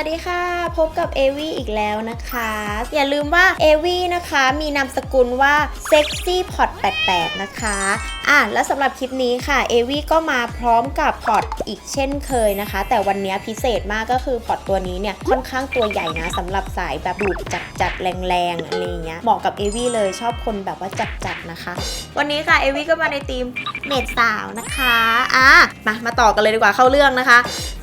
วัสดีค่ะ พบกับเอวี่อีกแล้วนะคะ อย่าลืมว่าเอวี่นะคะมีนามสกุลว่า Sexy Pot 88 นะคะอะแล้วสำหรับคลิปนี้ค่ะเอวี่ก็มาพร้อมกับพอร์ตอีกเช่นเคยนะคะ แต่วันนี้พิเศษมากก็คือพอร์ตตัวนี้เนี่ย ค่อนข้างตัวใหญ่นะสำหรับสายแบบดูดจัดจัดๆแรงๆอะไรเงี้ยเหมาะกับเอวี่เลยชอบคนแบบว่าจัดจัดนะคะ วันนี้ค่ะเอวี่ก็มาในทีมเมดสาวนะคะอะมามาต่อกันเลยดีกว่าเข้าเรื่องนะคะ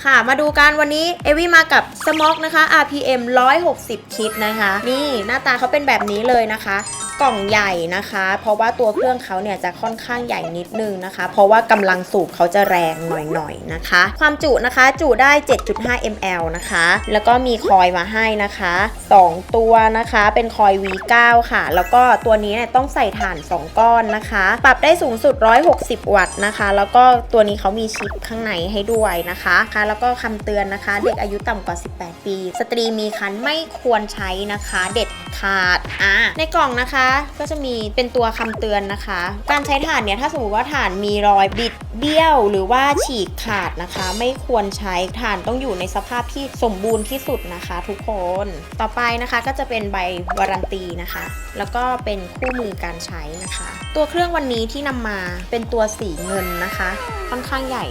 ค่ะ มาดูกันวันนี้เอวี่มากับสม็อกนะคะ RPM 160 คิดนะคะ นี่หน้าตาเขาเป็นแบบนี้เลยนะคะ กล่องใหญ่นะคะ เพราะว่าตัวเครื่องเขาเนี่ยจะค่อนข้างใหญ่นิดนึงนะคะ เพราะว่ากำลังสูบเขาจะแรงหน่อยๆนะคะ ความจุนะคะจุได้ 7.5 ml นะคะ แล้วก็มีคอยมาให้นะคะ 2 ตัวนะคะเป็นคอย V9 ค่ะ แล้วก็ตัวนี้เนี่ยต้องใส่ถ่าน 2 ก้อนนะคะ ปรับได้สูงสุด 160 วัตต์นะคะ แล้วก็ตัวนี้เขามีชิปข้างในให้ด้วยนะคะค่ะแล้วก็คำเตือนนะคะ เด็กอายุต่ำกว่า 18 ปี สตรีมีครรภ์ไม่ควรใช้นะคะ เด็ดขาดอะในกล่องนะคะก็จะมีเป็นตัวคำเตือนนะคะ การใช้ถ่านเนี่ยถ้าสมมติว่าถ่านมีรอยบิดเบี้ยว หรือว่าฉีกขาดนะคะ ไม่ควรใช้ถ่านต้องอยู่ในสภาพที่สมบูรณ์ที่สุดนะคะ ทุกคนต่อไปนะคะก็จะเป็นใบวารันตีนะคะ แล้วก็เป็นคู่มือการใช้นะคะ ตัวเครื่องวันนี้ที่นำมาเป็นตัวสีเงินนะคะ ค่อนข้างใหญ่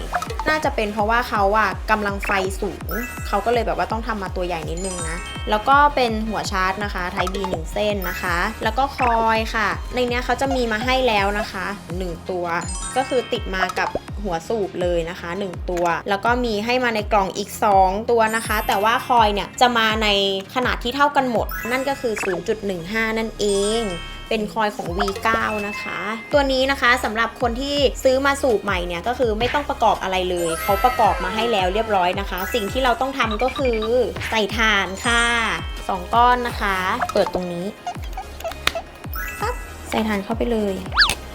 น่าจะเป็นเพราะว่าเขาอะกำลังไฟสูง เขาก็เลยแบบว่าต้องทำมาตัวใหญ่นิดนึงนะ แล้วก็เป็นหัวชาร์จนะคะไทบีหนึ่งเส้นนะคะ แล้วก็คอยค่ะ ในเนี้ยเขาจะมีมาให้แล้วนะคะ 1 ตัว ก็คือติดมากับหัวสูบเลยนะคะ 1 ตัว แล้วก็มีให้มาในกล่องอีก 2 ตัวนะคะ แต่ว่าคอยเนี่ยจะมาในขนาดที่เท่ากันหมด นั่นก็คือ 0.15 นั่นเอง เป็นคอยของ V9 นะคะ ตัวนี้นะคะสำหรับคนที่ซื้อมาสูบใหม่เนี่ยก็คือไม่ต้องประกอบอะไรเลย เขาประกอบมาให้แล้วเรียบร้อยนะคะ สิ่งที่เราต้องทำก็คือใส่ถ่านค่ะสองก้อนนะคะ เปิดตรงนี้ปั๊บใส่ถ่านเข้าไปเลย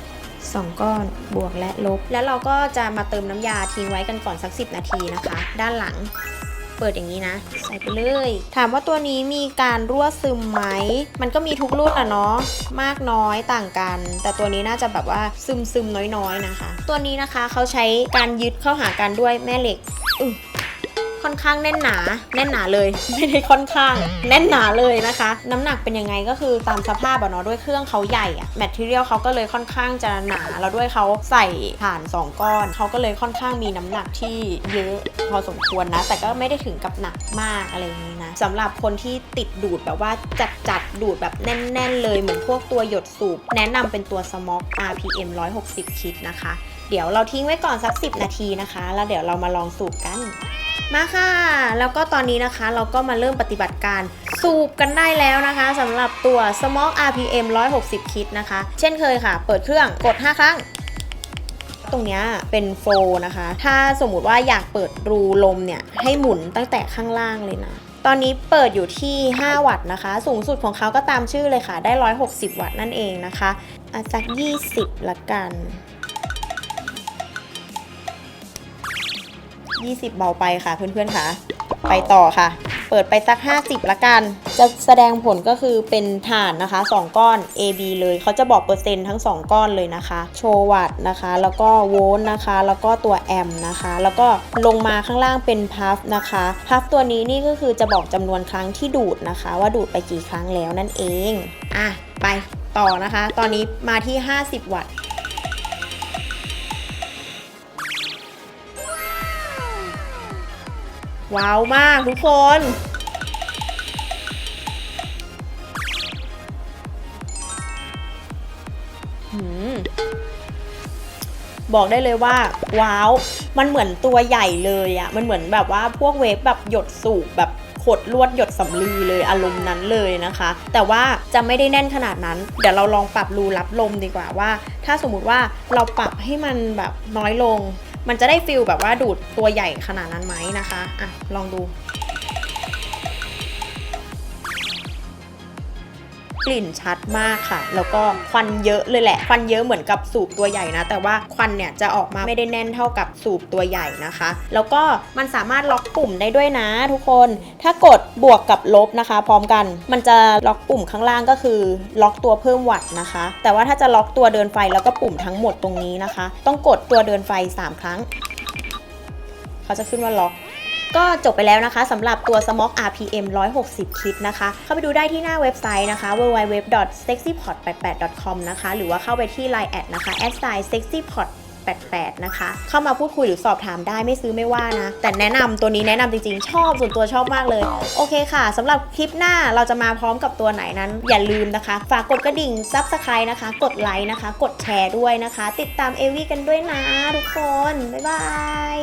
2 ก้อนบวกและลบ แล้วเราก็จะมาเติมน้ำยาทิ้งไว้กันก่อนสัก 10 นาทีนะคะ ด้านหลัง เปิดอย่างนี้นะ ใส่ไปเลย ถามว่าตัวนี้มีการรั่วซึมไหม มันก็มีทุกรุ่นอะเนาะ มากน้อยต่างกัน แต่ตัวนี้น่าจะแบบว่าซึมซึมน้อยๆนะคะ ตัวนี้นะคะเขาใช้การยึดเข้าหากันด้วยแม่เหล็กอึ ค่อนข้างแน่นหนา แน่นหนาเลยไม่ได้ค่อนข้าง แน่นหนาเลยนะคะ น้ำหนักเป็นยังไงก็คือตามสภาพอะเนาะด้วยเครื่องเขาใหญ่อะแมทเทียลเขาก็เลยค่อนข้างจะหนาแล้วด้วยเขาใส่ถ่าน 2 ก้อนเขาก็เลยค่อนข้างมีน้ำหนักที่เยอะพอสมควรนะ แต่ก็ไม่ได้ถึงกับหนักมากอะไรอย่างนี้นะสำหรับคนที่ติดดูดแบบว่าจัดจัดๆดูดแบบแน่น ๆ เลยเหมือนพวกตัวหยดสูบ แนะนำเป็นตัว Smog RPM 160 คิดนะคะ เดี๋ยวเราทิ้งไว้ก่อนสัก 10 นาทีนะคะ แล้วเดี๋ยวเรามาลองสูบกัน มาค่ะ แล้วก็ตอนนี้นะคะเราก็มาเริ่มปฏิบัติการสูบกันได้แล้วนะคะสำหรับตัว Smog RPM 160 คิดนะคะ เช่นเคยค่ะ เปิดเครื่องกด 5 ครั้ง ตรงนี้เป็นโฟล์นะคะ ถ้าสมมุติว่าอยากเปิดรูลมเนี่ย ให้หมุนตั้งแต่ข้างล่างเลยนะ ตอนนี้เปิดอยู่ที่ 5 วัตต์นะคะ สูงสุดของเขาก็ตามชื่อเลยค่ะ ได้ 160 วัตต์นั่นเองนะคะอะสัก 20ละกัน 20 เบาไปค่ะเพื่อนๆค่ะ ไปต่อค่ะ เปิดไปสัก 50 ละกัน จะแสดงผลก็คือเป็นฐานนะคะ 2 ก้อน AB เลยเขาจะบอกเปอร์เซ็นต์ทั้ง 2 ก้อนเลยนะคะ โชว์วัตต์นะคะ แล้วก็โวลต์นะคะ แล้วก็ตัวแอมป์นะคะ แล้วก็ลงมาข้างล่างเป็นพัฟนะคะพัฟตัวนี้นี่ก็คือจะบอกจำนวนครั้งที่ดูดนะคะ ว่าดูดไปกี่ครั้งแล้วนั่นเอง อะ ไปต่อนะคะ ตอนนี้มาที่ 50 วัตต์ ว้าวมากทุกคน บอกได้เลยว่า ว้าว มันเหมือนตัวใหญ่เลยอะมันเหมือนแบบว่าพวกเวฟแบบหยดสูบแบบขดลวดหยดสำลีเลยอารมณ์นั้นเลยนะคะ แต่ว่าจะไม่ได้แน่นขนาดนั้น เดี๋ยวเราลองปรับรูรับลมดีกว่าว่า ถ้าสมมุติว่าเราปรับให้มันแบบน้อยลง มันจะได้ฟิลแบบว่าดูดตัวใหญ่ขนาดนั้นไหมนะคะอะลองดู กลิ่นชัดมากค่ะ แล้วก็ควันเยอะเลยแหละ ควันเยอะเหมือนกับสูบตัวใหญ่นะ แต่ว่าควันเนี่ยจะออกมาไม่ได้แน่นเท่ากับสูบตัวใหญ่นะคะ แล้วก็มันสามารถล็อกปุ่มได้ด้วยนะทุกคน ถ้ากดบวกกับลบนะคะ พร้อมกัน มันจะล็อกปุ่มข้างล่างก็คือล็อกตัวเพิ่มวัตต์นะคะ แต่ว่าถ้าจะล็อกตัวเดินไฟแล้วก็ปุ่มทั้งหมดตรงนี้นะคะ ต้องกดตัวเดินไฟ 3 ครั้ง เขาจะขึ้นว่าล็อก ก็จบไปแล้วนะคะสำหรับตัว Smog RPM 160 คิดนะคะ เข้าไปดูได้ที่หน้าเว็บไซต์นะคะ www.sexypot88.com นะคะ หรือว่าเข้าไปที่ Line แอดนะคะ @sexypot 88นะคะเข้ามาพูดคุยหรือสอบถามได้ไม่ซื้อไม่ว่านะ แต่แนะนำตัวนี้แนะนำจริงๆ ชอบส่วนตัวชอบมากเลย โอเคค่ะสำหรับคลิปหน้าเราจะมาพร้อมกับตัวไหนนั้น อย่าลืมนะคะ ฝากกดกระดิ่ง Subscribe นะคะ กดไลค์นะคะ กดแชร์ด้วยนะคะ ติดตามเอวี่กันด้วยนะทุกคน บ๊ายบาย